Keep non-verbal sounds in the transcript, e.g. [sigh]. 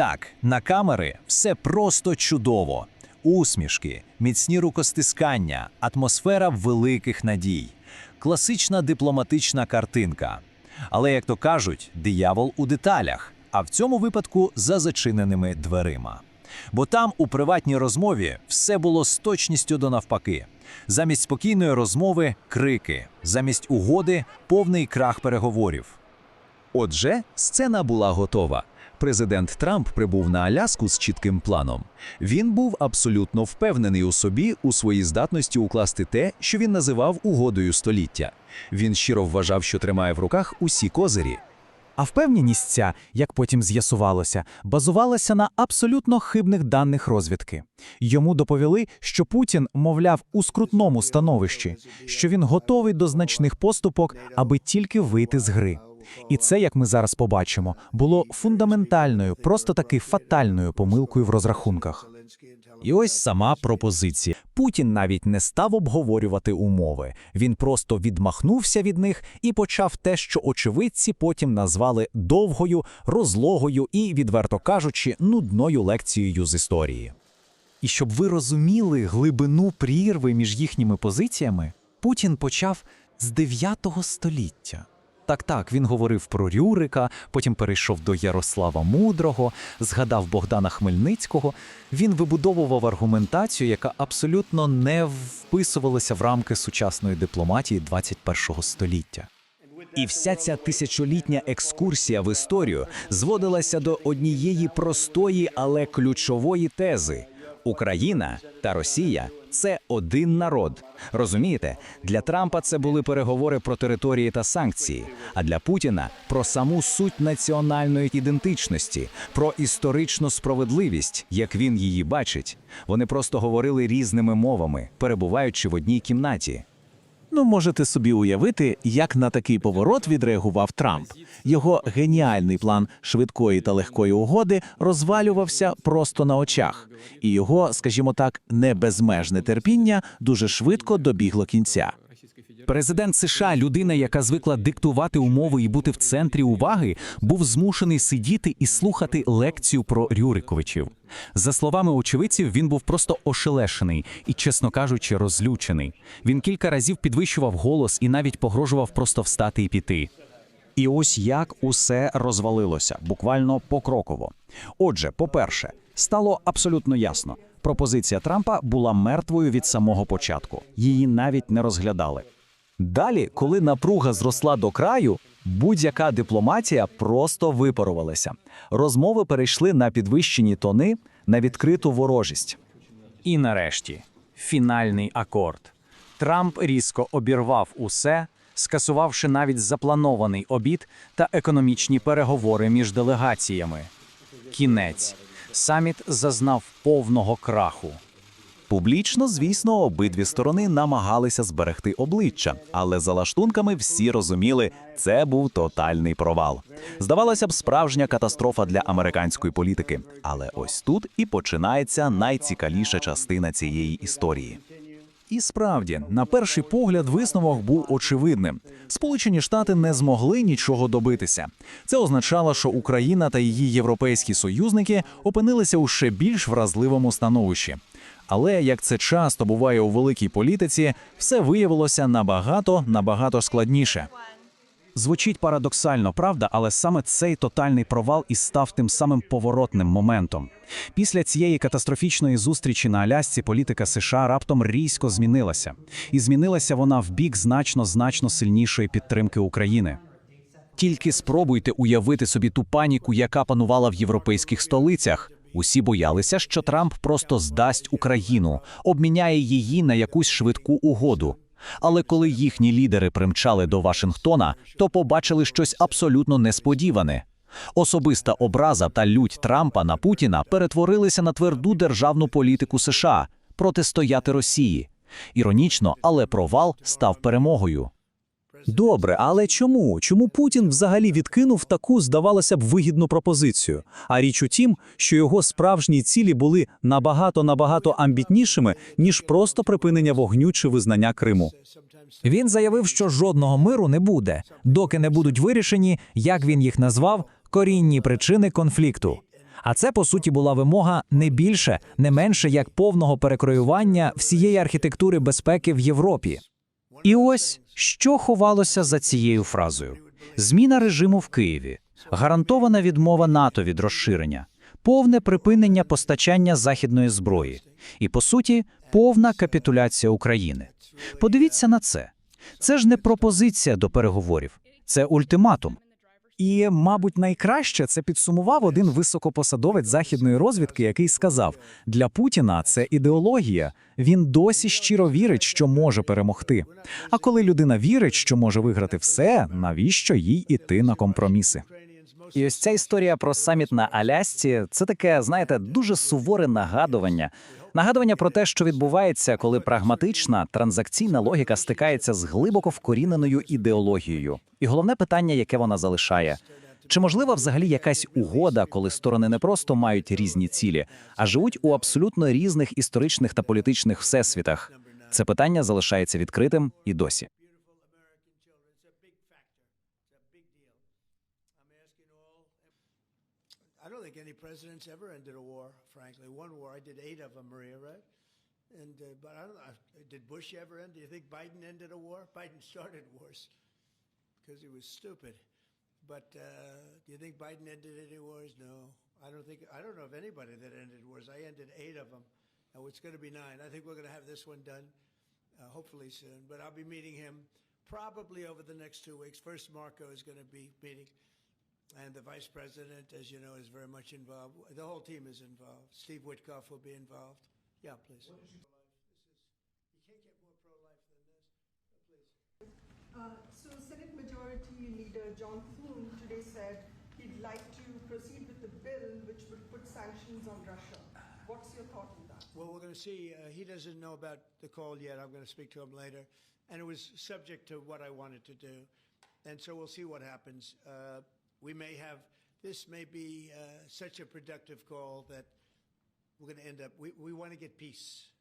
Так, на камери все просто чудово. Усмішки, міцні рукостискання, атмосфера великих надій, класична дипломатична картинка. Але, як то кажуть, диявол у деталях, а в цьому випадку за зачиненими дверима. Бо там, у приватній розмові, все було з точністю до навпаки. Замість спокійної розмови крики, замість угоди повний крах переговорів. Отже, сцена була готова. Президент Трамп прибув на Аляску з чітким планом. Він був абсолютно впевнений у собі у своїй здатності укласти те, що він називав угодою століття. Він щиро вважав, що тримає в руках усі козирі. А впевненість ця, як потім з'ясувалося, базувалася на абсолютно хибних даних розвідки. Йому доповіли, що Путін, мовляв, у скрутному становищі, що він готовий до значних поступок, аби тільки вийти з гри. І це, як ми зараз побачимо, було фундаментальною, просто таки фатальною помилкою в розрахунках. І ось сама пропозиція. Путін навіть не став обговорювати умови. Він просто відмахнувся від них і почав те, що очевидці потім назвали довгою, розлогою і, відверто кажучи, нудною лекцією з історії. І щоб ви розуміли глибину прірви між їхніми позиціями, Путін почав з 9 століття. Так, так, він говорив про Рюрика, потім перейшов до Ярослава Мудрого, згадав Богдана Хмельницького. Він вибудовував аргументацію, яка абсолютно не вписувалася в рамки сучасної дипломатії 21 століття. І вся ця тисячолітня екскурсія в історію зводилася до однієї простої, але ключової тези: Україна та Росія це один народ. Розумієте, для Трампа це були переговори про території та санкції, а для Путіна про саму суть національної ідентичності, про історичну справедливість, як він її бачить. Вони просто говорили різними мовами, перебуваючи в одній кімнаті. Ну, можете собі уявити, як на такий поворот відреагував Трамп. Його геніальний план швидкої та легкої угоди розвалювався просто на очах, і його, скажімо так, небезмежне терпіння дуже швидко добігло кінця. Президент США, людина, яка звикла диктувати умови і бути в центрі уваги, був змушений сидіти і слухати лекцію про Рюриковичів. За словами очевидців, він був просто ошелешений і, чесно кажучи, розлючений. Він кілька разів підвищував голос і навіть погрожував просто встати і піти. І ось як усе розвалилося, буквально покроково. Отже, по-перше, стало абсолютно ясно: пропозиція Трампа була мертвою від самого початку. Її навіть не розглядали. Далі, коли напруга зросла до краю, будь-яка дипломатія просто випарувалася. Розмови перейшли на підвищені тони, на відкриту ворожість. І нарешті фінальний акорд. Трамп різко обірвав усе, скасувавши навіть запланований обід та економічні переговори між делегаціями. Кінець. Саміт зазнав повного краху. Публічно, звісно, обидві сторони намагалися зберегти обличчя, але за лаштунками всі розуміли, це був тотальний провал. Здавалося б, справжня катастрофа для американської політики. Але ось тут і починається найцікавіша частина цієї історії. І справді, на перший погляд, висновок був очевидним: Сполучені Штати не змогли нічого добитися. Це означало, що Україна та її європейські союзники опинилися у ще більш вразливому становищі. Але як це часто буває у великій політиці, все виявилося набагато набагато складніше. Звучить парадоксально, правда, але саме цей тотальний провал і став тим самим поворотним моментом. Після цієї катастрофічної зустрічі на Алясці політика США раптом різко змінилася, і змінилася вона в бік значно значно сильнішої підтримки України. Тільки спробуйте уявити собі ту паніку, яка панувала в європейських столицях. Усі боялися, що Трамп просто здасть Україну, обміняє її на якусь швидку угоду. Але коли їхні лідери примчали до Вашингтона, то побачили щось абсолютно несподіване. Особиста образа та лють Трампа на Путіна перетворилися на тверду державну політику США протистояти Росії. Іронічно, але провал став перемогою. Добре, але чому? Чому Путін взагалі відкинув таку, здавалося б, вигідну пропозицію? А річ у тім, що його справжні цілі були набагато набагато амбітнішими, ніж просто припинення вогню чи визнання Криму. Він заявив, що жодного миру не буде, доки не будуть вирішені, як він їх назвав, корінні причини конфлікту. А це, по суті, була вимога не більше, не менше як повного перекроювання всієї архітектури безпеки в Європі. І ось що ховалося за цією фразою: зміна режиму в Києві, гарантована відмова НАТО від розширення, повне припинення постачання західної зброї і, по суті, повна капітуляція України. Подивіться на це. Це ж не пропозиція до переговорів, це ультиматум. І, мабуть, найкраще це підсумував один високопосадовець західної розвідки, який сказав: для Путіна це ідеологія. Він досі щиро вірить, що може перемогти. А коли людина вірить, що може виграти все, навіщо їй іти на компроміси? І ось ця історія про саміт на Алясці це таке, знаєте, дуже суворе нагадування. Нагадування про те, що відбувається, коли прагматична транзакційна логіка стикається з глибоко вкоріненою ідеологією. І головне питання, яке вона залишає. Чи можлива взагалі якась угода, коли сторони не просто мають різні цілі, а живуть у абсолютно різних історичних та політичних всесвітах? Це питання залишається відкритим і досі. I don't think any president's ever ended a war, frankly. One war, I did eight of them, Maria, right? And uh, but I don't know. Did Bush ever end? Do you think Biden ended a war? [laughs] Biden started wars because he was stupid. But uh, do you think Biden ended any wars? No, I don't think. I don't know of anybody that ended wars. I ended eight of them. Now it's going to be nine. I think we're going to have this one done, uh, hopefully soon. But I'll be meeting him probably over the next two weeks. First, Marco is going to be meeting. And the vice president, as you know, is very much involved. The whole team is involved. Steve Witkoff will be involved. Yeah, please. You can't get more pro-life than this. Please. Uh, So Senate Majority Leader John Thune today said he'd like to proceed with the bill which would put sanctions on Russia. What's your thought on that? Well, we're going to see. Uh, he doesn't know about the call yet. I'm going to speak to him later. And it was subject to what I wanted to do. And so we'll see what happens. Uh, we may have, this may be uh, such a productive call that we're going to end up, we, we want to get peace.